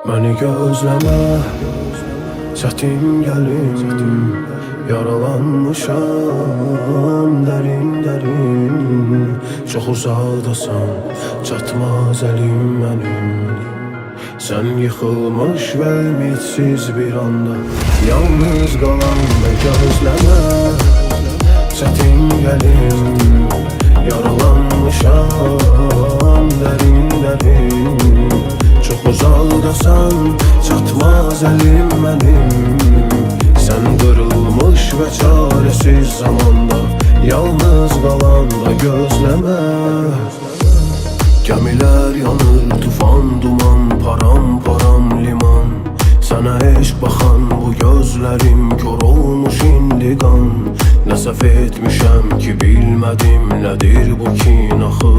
Məni gözləmə Çətin gəlim Yaralanmışam Dərin dərin Çox uzaqdasan Çatmaz əlim mənim Sən yıxılmış və ümidsiz bir anda Yalnız qalan və gözləmə Çətin gəlim Uzaqdasan Çatmaz əlim mənim Sən qırılmış və çarəsiz zamanda Yalnız qalanda gözləmə Gəmilər yanır, tufan, duman, param, param, liman. Sənə eşq baxan bu gözlərim kör olmuş indi qan Nə səhv ki bilmədim nədir bu kin axı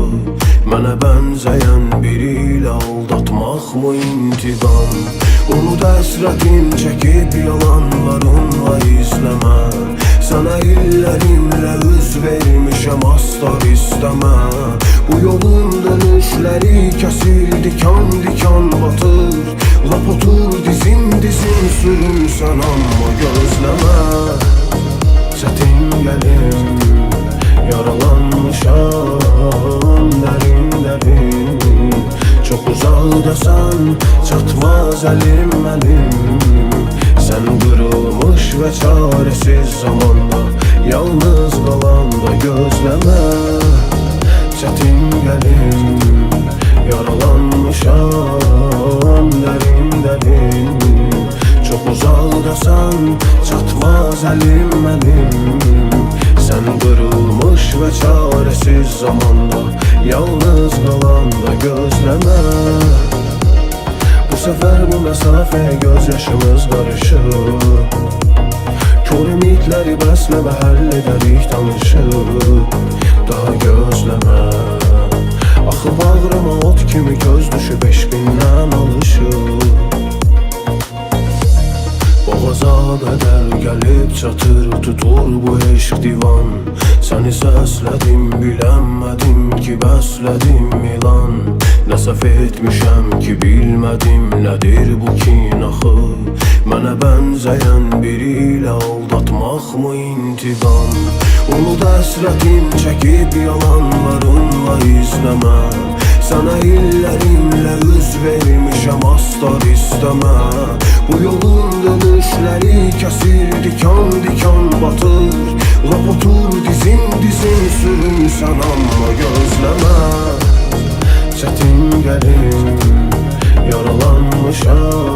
Mənə bənzəyən biri ilə aldatmaq mı intiqam Unut əsrətin çəkib yalanlarınla izləmə Sənə illərimlə üz vermişəm astar istəmə Bu yolun dönüşləri kəsir dikan dikan batır. Lap otur dizin dizin sürünsən amma çatmaz əlim mənim Sən qırılmış və çarəsiz zamanda Yalnız qalanda gözləmə Çətin gəlim Yaralanmışam dərin dərin Çox uzaqdasan çatmaz əlim mənim Sən qırılmış və çarəsiz zamanda Yalnız qalanda gözləmə Bu səfər bu məsafəyə göz yaşımız qarışır Kör ümidləri bəsləmə həll edərik danışıb Daha gözləmə Axı bağrıma ot kimi göz düşüb eşqindən alışıb Boğaza qədər gəlib çatır tutur bu eşq divan. Səni səslədim bilənmədim ki bəslədim ilan Nə səhv etmişəm ki bilmədim nədir bu kin axı Mənə bənzəyən biri ilə aldatmaq mı intiqam? Unut əsrətin çəkib yalanlarınla izləmə Sənə illərimlə üz vermişəm astar istəmə. Bu yolun dönüşləri kəsir dikan dikan batır. Lap otur dizin dizin sürünsən amma gözləmə gözlerim Yaralanmış ağır